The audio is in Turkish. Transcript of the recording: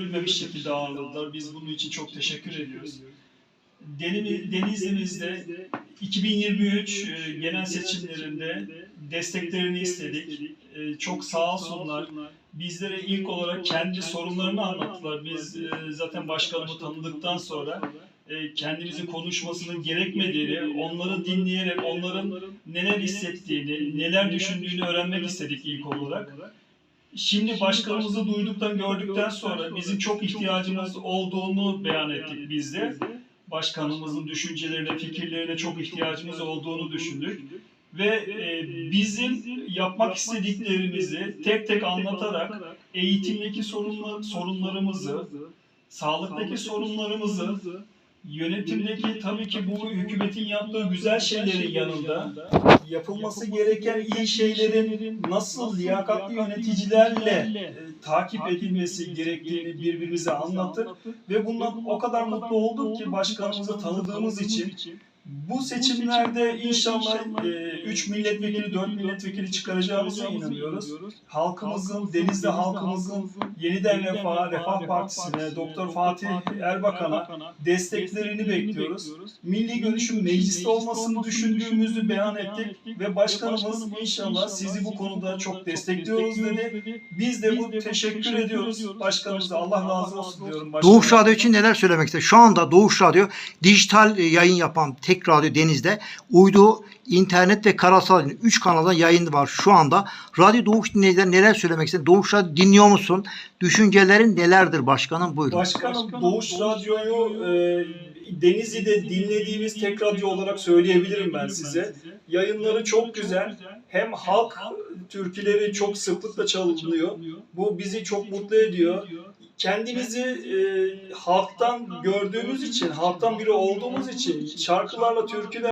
görülmemiş şekilde ağırladılar. Biz bunun için çok teşekkür ediyoruz. Denizli'mizde 2023 e, genel seçimlerinde desteklerini istedik. E, Çok sağ olsunlar. Bizlere ilk olarak kendi sorunlarını anlattılar. Biz e, zaten başkanımı tanıdıktan sonra kendimizin konuşmasının gerekmediğini, onları dinleyerek onların neler hissettiğini, neler düşündüğünü öğrenmek istedik ilk olarak. Şimdi başkanımızı duyduktan, gördükten sonra bizim çok ihtiyacımız olduğunu beyan ettik biz de. Başkanımızın düşüncelerine, fikirlerine çok ihtiyacımız olduğunu düşündük. Ve e, bizim yapmak istediklerimizi tek tek anlatarak eğitimdeki sorunlar, sorunlarımızı, sağlıktaki sorunlarımızı, yönetimdeki tabii ki bu hükümetin yaptığı güzel şeylerin yanında yapılması gereken iyi şeylerin nasıl liyakatli yöneticilerle e, takip edilmesi gerektiğini birbirimize anlattık ve bundan o kadar mutlu olduk ki başkanımızı tanıdığımız için bu seçimlerde inşallah 3 milletvekili, 4 milletvekili çıkaracağımıza inanıyoruz. Halkımızın, Denizli halkımızın yeniden Refah, Refah Partisi'ne, Doktor Fatih Erbakan'a desteklerini bekliyoruz. Milli görüşün mecliste olmasını düşündüğümüzü beyan ettik ve başkanımız inşallah sizi bu konuda çok destekliyoruz dedi. Biz de bu teşekkür ediyoruz. Başkanımıza Allah razı olsun diyorum. başkanım. Doğuş Radyo için neler söylemek ister? Şu anda Doğuş Radyo dijital e, yayın yapan tek radyo Deniz'de uydu, internet ve karasal 3 kanaldan yayın var şu anda. Radyo Doğuş dinleyiciler neler söylemek ister? Doğuş Radyo dinliyor musun? Düşüncelerin nelerdir başkanım? Buyurun. Başkanım Doğuş Radyo'yu e, Denizli'de dinlediğimiz tek radyo olarak söyleyebilirim ben size. Yayınları çok güzel. Hem halk türküleri çok sıklıkla çalınıyor. Bu bizi çok mutlu ediyor. Kendimizi e, halktan gördüğümüz için, halktan biri olduğumuz için şarkılarla, türküler